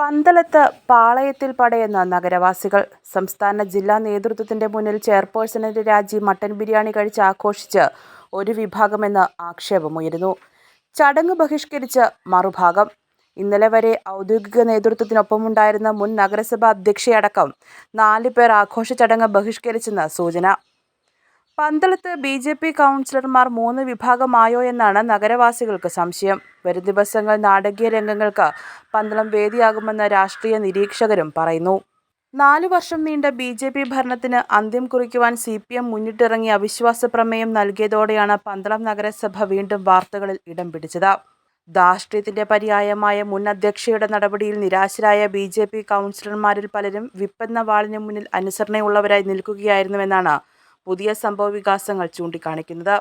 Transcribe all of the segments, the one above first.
പന്തളത്ത് പാളയത്തിൽ പടയുന്ന നഗരവാസികൾ. സംസ്ഥാന ജില്ലാ നേതൃത്വത്തിന്റെ മുന്നിൽ ചെയർപേഴ്സണിന്റെ രാജി മട്ടൻ ബിരിയാണി കഴിച്ച് ആഘോഷിച്ച് ഒരു വിഭാഗമെന്ന് ആക്ഷേപമുയരുന്നു. ചടങ്ങ് ബഹിഷ്കരിച്ച് മറുഭാഗം. ഇന്നലെ വരെ ഔദ്യോഗിക നേതൃത്വത്തിനൊപ്പമുണ്ടായിരുന്ന മുൻ നഗരസഭാ അധ്യക്ഷയടക്കം നാല് പേർ ആഘോഷ ചടങ്ങ് ബഹിഷ്കരിച്ചെന്ന് സൂചന. പന്തളത്ത് ബി ജെ പി കൗൺസിലർമാർ മൂന്ന് വിഭാഗമായോ എന്നാണ് നഗരവാസികൾക്ക് സംശയം. വരും ദിവസങ്ങൾ നാടകീയ രംഗങ്ങൾക്ക് പന്തളം വേദിയാകുമെന്ന് രാഷ്ട്രീയ നിരീക്ഷകരും പറയുന്നു. നാലു വർഷം നീണ്ട ബി ജെ പി ഭരണത്തിന് അന്ത്യം കുറിക്കുവാൻ സി പി എം മുന്നിട്ടിറങ്ങി അവിശ്വാസ പ്രമേയം നൽകിയതോടെയാണ് പന്തളം നഗരസഭ വീണ്ടും വാർത്തകളിൽ ഇടം പിടിച്ചത്. ധാർഷ്ട്ര്യത്തിന്റെ പര്യായമായ മുൻ അധ്യക്ഷയുടെ നടപടിയിൽ നിരാശരായ ബി ജെ പി കൗൺസിലർമാരിൽ പലരും വിപ്പെന്ന വാളിന് മുന്നിൽ അനുസരണയുള്ളവരായി നിൽക്കുകയായിരുന്നുവെന്നാണ് പുതിയ സംഭവ വികാസങ്ങൾ ചൂണ്ടിക്കാണിക്കുന്നത്.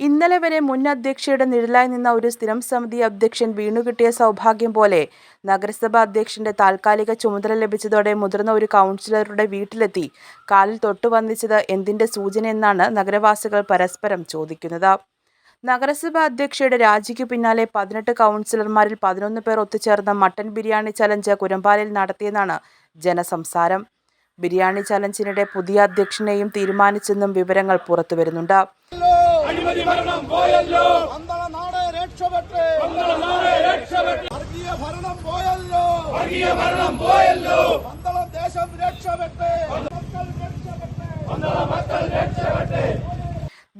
ഇന്നലെ വരെ മുൻ അധ്യക്ഷയുടെ നിഴലായി നിന്ന ഒരു സ്ഥിരം സമിതി അധ്യക്ഷൻ വീണുകിട്ടിയ സൗഭാഗ്യം പോലെ നഗരസഭാ അധ്യക്ഷന്റെ താൽക്കാലിക ചുമതല ലഭിച്ചതോടെ മുതിർന്ന ഒരു കൗൺസിലറുടെ വീട്ടിലെത്തി കാലിൽ തൊട്ടു വന്നിച്ചത് എന്തിന്റെ സൂചനയെന്നാണ് നഗരവാസികൾ പരസ്പരം ചോദിക്കുന്നത്. നഗരസഭാ അധ്യക്ഷയുടെ രാജിക്കു പിന്നാലെ പതിനെട്ട് കൗൺസിലർമാരിൽ പതിനൊന്ന് പേർ ഒത്തുചേർന്ന മട്ടൻ ബിരിയാണി ചലഞ്ച് കുരമ്പാലയിൽ നടത്തിയെന്നാണ് ജനസംസാരം. ബിരിയാണി ചലഞ്ചിനിടെ പുതിയ അധ്യക്ഷനെയും തീരുമാനിച്ചെന്നും വിവരങ്ങൾ പുറത്തുവരുന്നുണ്ട് വരുന്നുണ്ട്.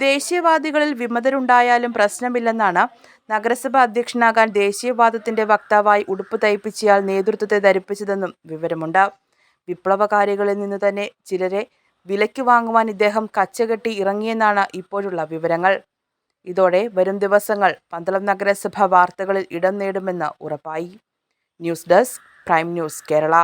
ദേശീയവാദികളിൽ വിമതരുണ്ടായാലും പ്രശ്നമില്ലെന്നാണ് നഗരസഭ അധ്യക്ഷനാകാൻ ദേശീയവാദത്തിന്റെ വക്താവായി ഉടുപ്പ് തയ്പ്പിച്ചയാൾ നേതൃത്വത്തെ ധരിപ്പിച്ചതെന്നും വിവരമുണ്ട്. വിപ്ലവകാരികളിൽ നിന്ന് തന്നെ ചിലരെ വിലയ്ക്ക് വാങ്ങുവാൻ ഇദ്ദേഹം കച്ചകെട്ടി ഇറങ്ങിയെന്നാണ് ഇപ്പോഴുള്ള വിവരങ്ങൾ. ഇതോടെ വരും ദിവസങ്ങൾ പന്തളം നഗരസഭ വാർത്തകളിൽ ഇടം നേടുമെന്ന് ഉറപ്പായി. News desk prime news Kerala.